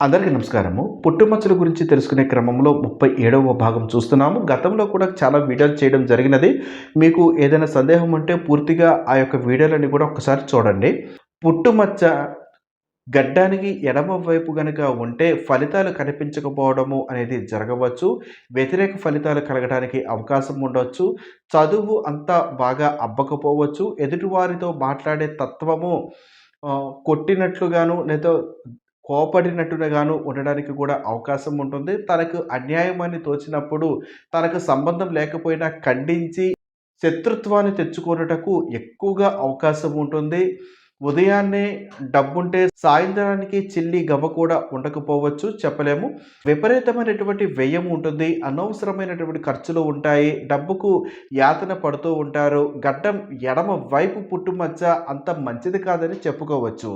అందరికీ నమస్కారము. పుట్టుమచ్చల గురించి తెలుసుకునే క్రమంలో ముప్పై ఏడవ భాగం చూస్తున్నాము. గతంలో కూడా చాలా వీడియోలు చేయడం జరిగినది. మీకు ఏదైనా సందేహం ఉంటే పూర్తిగా ఆ యొక్క వీడియోలని కూడా ఒకసారి చూడండి. పుట్టుమచ్చ గడ్డానికి ఎడమ వైపు కనుక ఉంటే ఫలితాలు కనిపించకపోవడము అనేది జరగవచ్చు. వ్యతిరేక ఫలితాలు కలగడానికి అవకాశం ఉండవచ్చు చదువు అంతా బాగా అబ్బకపోవచ్చు. ఎదుటివారితో మాట్లాడే తత్వము కొట్టినట్లుగాను లేదా కోపడినట్టుగాను ఉండడానికి కూడా అవకాశం ఉంటుంది. తనకు అన్యాయం అని తోచినప్పుడు తనకు సంబంధం లేకపోయినా ఖండించి శత్రుత్వాన్ని తెచ్చుకొనుటకు ఎక్కువగా అవకాశం ఉంటుంది. ఉదయాన్నే డబ్బుంటే సాయంత్రానికి చిల్లి గవ్వ కూడా ఉండకపోవచ్చు చెప్పలేము. విపరీతమైనటువంటి వ్యయం ఉంటుంది. అనవసరమైనటువంటి ఖర్చులు ఉంటాయి. డబ్బుకు యాతన పడుతూ ఉంటారు. గడ్డం ఎడమ వైపు పుట్టుమచ్చ అంత మంచిది కాదని చెప్పుకోవచ్చు.